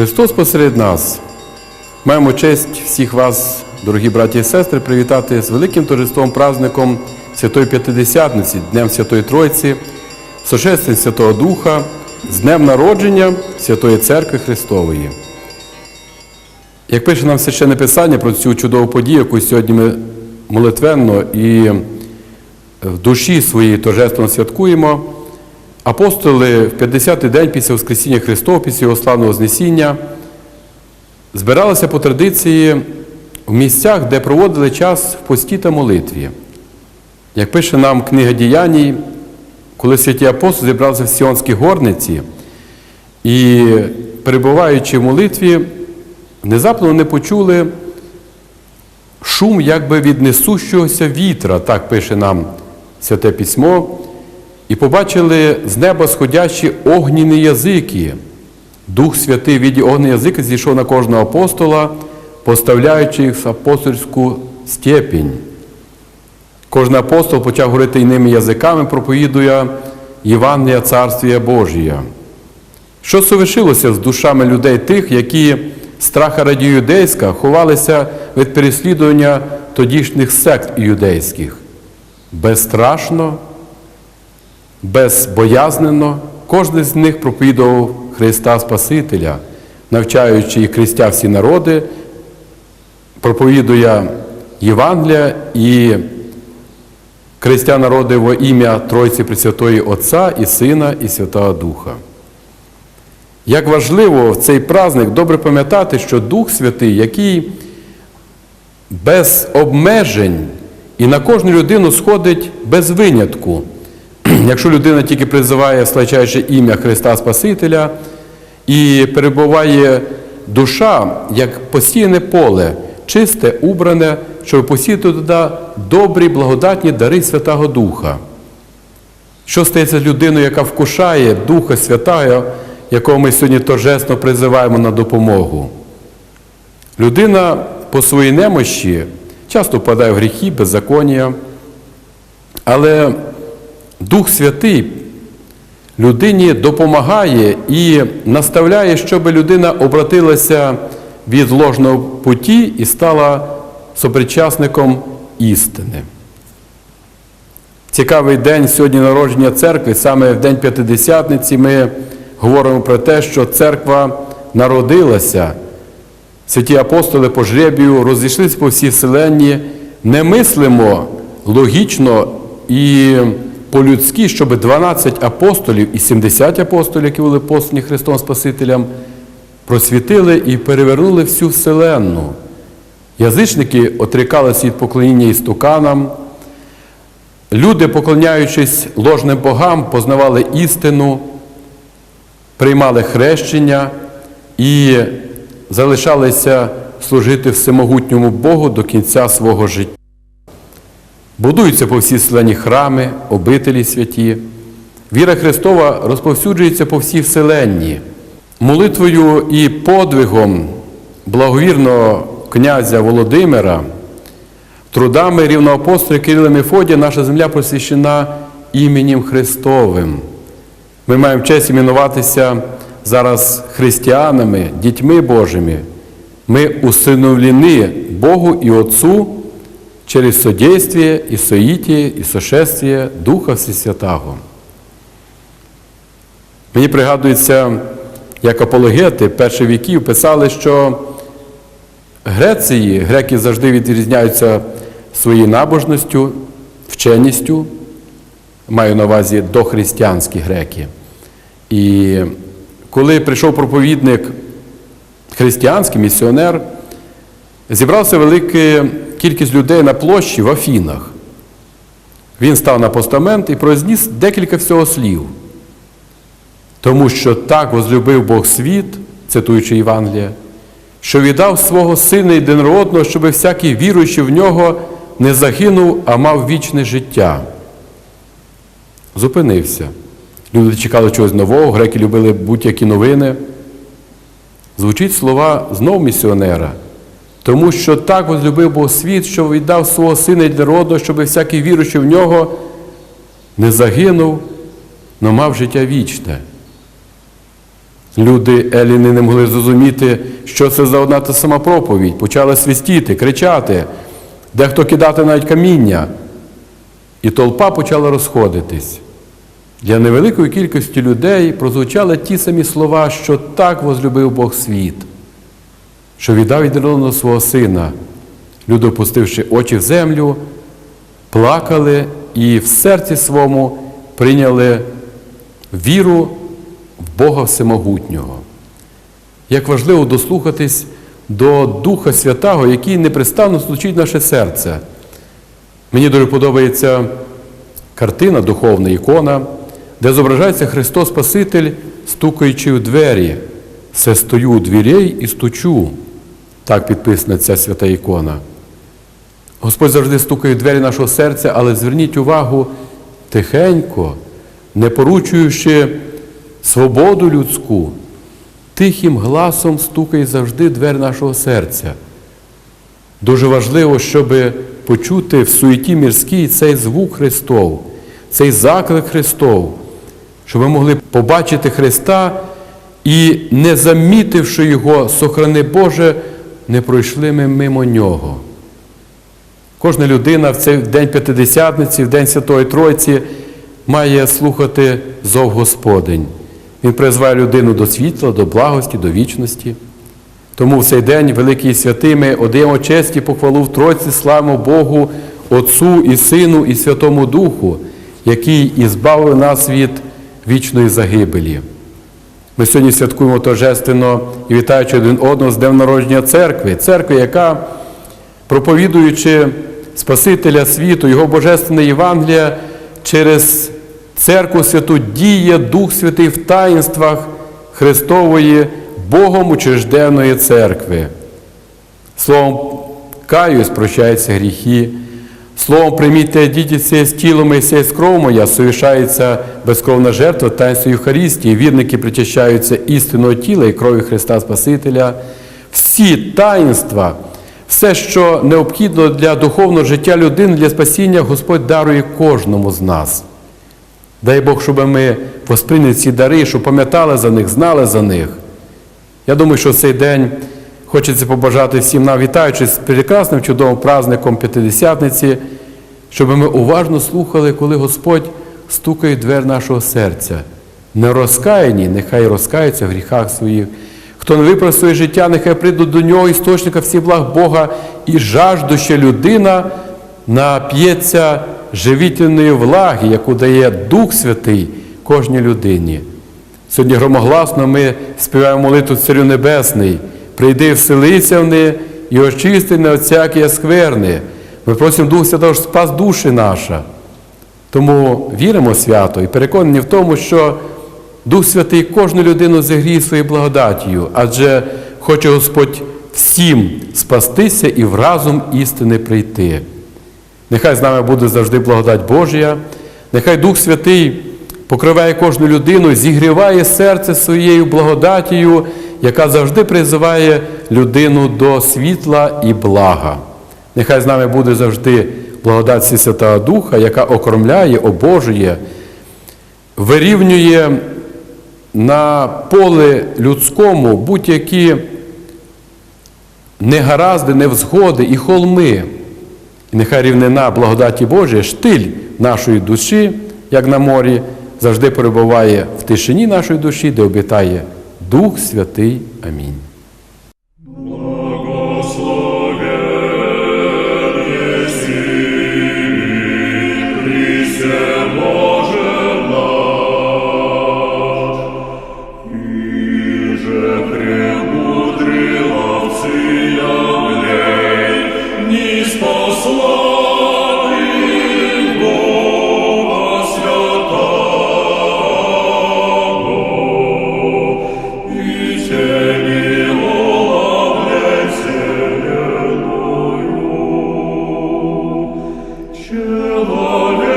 Христос посеред нас. Маємо честь всіх вас, дорогі браті і сестри, привітати з великим торжеством праздником Святої П'ятидесятниці, Днем Святої Тройці, сошествием Святого Духа, з Днем народження Святої Церкви Христової. Як пише нам священне Писання про цю чудову подію, яку сьогодні ми молитвенно і в душі своїй торжественно святкуємо, апостоли в 50-й день після Воскресіння Христова, після Його славного Знесіння, збиралися по традиції в місцях, де проводили час в пості та молитві. Як пише нам книга діяній, коли святі апостоли зібралися в Сіонській горниці і, перебуваючи в молитві, внезапно вони почули шум якби від несущогося вітра, так пише нам Святе Письмо, і побачили з неба сходящі огняні язики. Дух Святий в віді огняного язика зійшов на кожного апостола, поставляючи їх в апостольську степінь. Кожен апостол почав говорити іними язиками, проповідує Євангелія Царствія Божія. Що совершилося з душами людей тих, які страха раді юдейська ховалися від переслідування тодішніх сект юдейських? Безстрашно, безбоязненно, кожен з них проповідував Христа Спасителя, навчаючи христя всі народи, проповідує Євангелія і христя народи во ім'я Тройці Пресвятої Отця і Сина, і Святого Духа. Як важливо в цей праздник добре пам'ятати, що Дух Святий, який без обмежень і на кожну людину сходить без винятку. Якщо людина тільки призиває, слачаючи ім'я Христа Спасителя, і перебуває душа, як постійне поле, чисте, убране, щоб посіяти туди добрі, благодатні дари Святого Духа. Що стається з людиною, яка вкушає Духа Святого, якого ми сьогодні торжесно призиваємо на допомогу? Людина по своїй немощі часто впадає в гріхи, беззаконня, але Дух Святий людині допомагає і наставляє, щоб людина обратилася від ложного путі і стала сопричасником істини. Цікавий день сьогодні народження церкви, саме в День П'ятидесятниці ми говоримо про те, що церква народилася. Святі апостоли по жребію розійшлися по всій вселенні, не мислимо логічно і по-людськи, щоб 12 апостолів і 70 апостолів, які були послані Христом Спасителям, просвітили і перевернули всю вселенну. Язичники отрікалися від поклоніння істуканам. Люди, поклоняючись ложним богам, познавали істину, приймали хрещення і залишалися служити всемогутньому Богу до кінця свого життя. Будуються по всій вселенні храми, обителі святі. Віра Христова розповсюджується по всій вселенні. Молитвою і подвигом благовірного князя Володимира, трудами рівноапостоля Кирила Мефодія наша земля просвящена іменем Христовим. Ми маємо честь іменуватися зараз християнами, дітьми Божими. Ми усиновлені Богу і Отцу через содействие і соїтіє, і сошествие Духа Всесвятого. Мені пригадується, як апологети перших віків писали, що Греції, греки завжди відрізняються своєю набожністю, вченістю, маю на увазі дохристиянські греки. І коли прийшов проповідник християнський місіонер, зібрався велика кількість людей на площі в Афінах. Він став на постамент і прозніс декілька всього слів. Тому що так возлюбив Бог світ, цитуючи Євангелія, що віддав свого сина єдинородного, щоб всякий віруючий в нього не загинув, а мав вічне життя. Зупинився. Люди чекали чогось нового, греки любили будь-які новини. Звучить слова знов місіонера. Тому що так возлюбив Бог світ, що віддав свого сина єдинородного, щоб всякий віруючий в нього не загинув, но мав життя вічне. Люди Еліни не могли зрозуміти, що це за одна та сама проповідь. Почали свистіти, кричати, дехто кидати навіть каміння. І толпа почала розходитись. Для невеликої кількості людей прозвучали ті самі слова, що так возлюбив Бог світ, що віддав єдиного свого сина. Люди, опустивши очі в землю, плакали і в серці своєму прийняли віру в Бога Всемогутнього. Як важливо дослухатись до Духа Святого, який непрестанно стучить наше серце. Мені дуже подобається картина, духовна ікона, де зображається Христос Спаситель, стукаючи в двері. Все стою у двірей і стучу. Так підписана ця свята ікона. Господь завжди стукає в двері нашого серця, але зверніть увагу тихенько, не поручуючи свободу людську, тихим гласом стукає завжди двері нашого серця. Дуже важливо, щоб почути в суеті мірській цей звук Христов, цей заклик Христов, щоб ми могли побачити Христа і, не замітивши Його, сохрани Боже, не пройшли ми мимо Нього. Кожна людина в цей день П'ятидесятниці, в День Святої Тройці має слухати зов Господень. Він призває людину до світла, до благості, до вічності. Тому в цей день, великий святий, ми одаємо честь і похвалу в Тройці, славимо Богу, Отцу і Сину, і Святому Духу, який і збавив нас від вічної загибелі. Ми сьогодні святкуємо торжественно і вітаючи один одного з Днем народження церкви, церкви, яка, проповідуючи Спасителя світу, Його Божественне Євангелія, через церкву святу діє Дух Святий в таїнствах Христової, Богом учрежденної церкви. Словом, каюсь, прощаються гріхи. Словом, прийміть діти з тіло Моїсея з кров моя, совершається безкровна жертва таїнства Євхаристії, вірники причащаються істинного тіла і крові Христа Спасителя. Всі таїнства, все, що необхідно для духовного життя людини, для спасіння, Господь дарує кожному з нас. Дай Бог, щоб ми восприйняли ці дари, щоб пам'ятали за них, знали за них. Я думаю, що цей день хочеться побажати всім нам, вітаючись прекрасним чудовим праздником П'ятидесятниці, щоб ми уважно слухали, коли Господь стукає в двер нашого серця. Не розкаяні, нехай розкаються в гріхах своїх. Хто не виправ своє життя, нехай прийдуть до нього, істочника всіх благ Бога, і жаждуща людина нап'ється живительної влаги, яку дає Дух Святий кожній людині. Сьогодні громогласно ми співаємо молитву Царю Небесний, прийди вселися в не і очисти от всякі скверни. Ми просимо Дух Святого, що спас душі наша. Тому віримо свято і переконані в тому, що Дух Святий кожну людину зігріє своєю благодаттю, адже хоче Господь всім спастися і в разум істини прийти. Нехай з нами буде завжди благодать Божія, нехай Дух Святий покриває кожну людину, зігріває серце своєю благодатію, яка завжди призиває людину до світла і блага. Нехай з нами буде завжди благодать Святого Духа, яка окромляє, обожує, вирівнює на поле людському будь-які негаразди, невзгоди і холми. І нехай рівнина благодаті Божої, штиль нашої душі, як на морі, завжди перебуває в тишині нашої душі, де обітає Дух Святий. Амінь. the Lord.